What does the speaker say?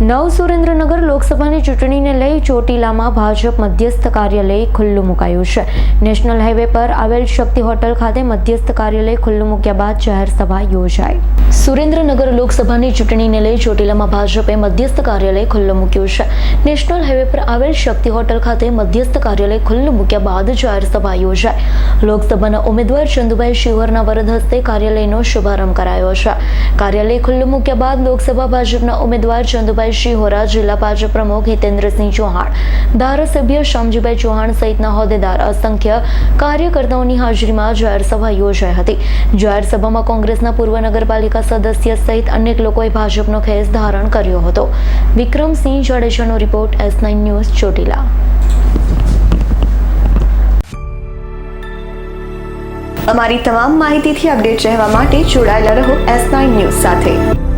નવ સુરેન્દ્રનગર લોકસભાની ચૂંટણીને લઈ ચોટીલામાં ભાજપ મધ્યસ્થ કાર્યાલય ખુલ્લું મુકાયું છે. નેશનલ હાઈવે પર આવેલ શક્તિ હોટલ ખાતે મધ્યસ્થ કાર્યાલય ખુલ્લું મૂક્યા બાદ જાહેર સભા યોજાઈ. સુરેન્દ્રનગર લોકસભાની ચૂંટણીને લઈ ચોટીલામાં ભાજપે મધ્યસ્થ કાર્યાલય ખુલ્લું મૂક્યું છે. નેશનલ હાઈવે પર આવેલ શક્તિ હોટલ ખાતે મધ્યસ્થ કાર્યાલય ખુલ્લું મૂક્યા બાદ જાહેર સભા યોજાઈ. લોકસભાના ઉમેદવાર ચંદુભાઈ શિવરના વરદ હસ્તે કાર્યાલયનો શુભારંભ કરાયો છે. કાર્યાલય ખુલ્લું મૂક્યા બાદ લોકસભા ભાજપના ઉમેદવાર ચંદુભાઈ શિહોરા જિલ્લા ભાજપ પ્રમુખ હિતેન્દ્રસિંહ ચૌહાણ, ધારાસભ્ય શ્યામજીભાઈ ચૌહાણ સહિતના હોદ્દેદાર અસંખ્ય કાર્યકર્તાઓની હાજરીમાં જાહેરસભા યોજાઈ હતી. જાહેરસભામાં કોંગ્રેસના પૂર્વ નગરપાલિકા સદસ્ય સહિત અનેક લોકોએ ભાજપનો ખેસ ધારણ કર્યો હતો. Vikramsinh જાડેજાનો report S nine news Chotila. અમારી તમામ માહિતીથી અપડેટ રહેવા માટે જોડાયેલા રહો એસ નાઇન ન્યૂઝ સાથે.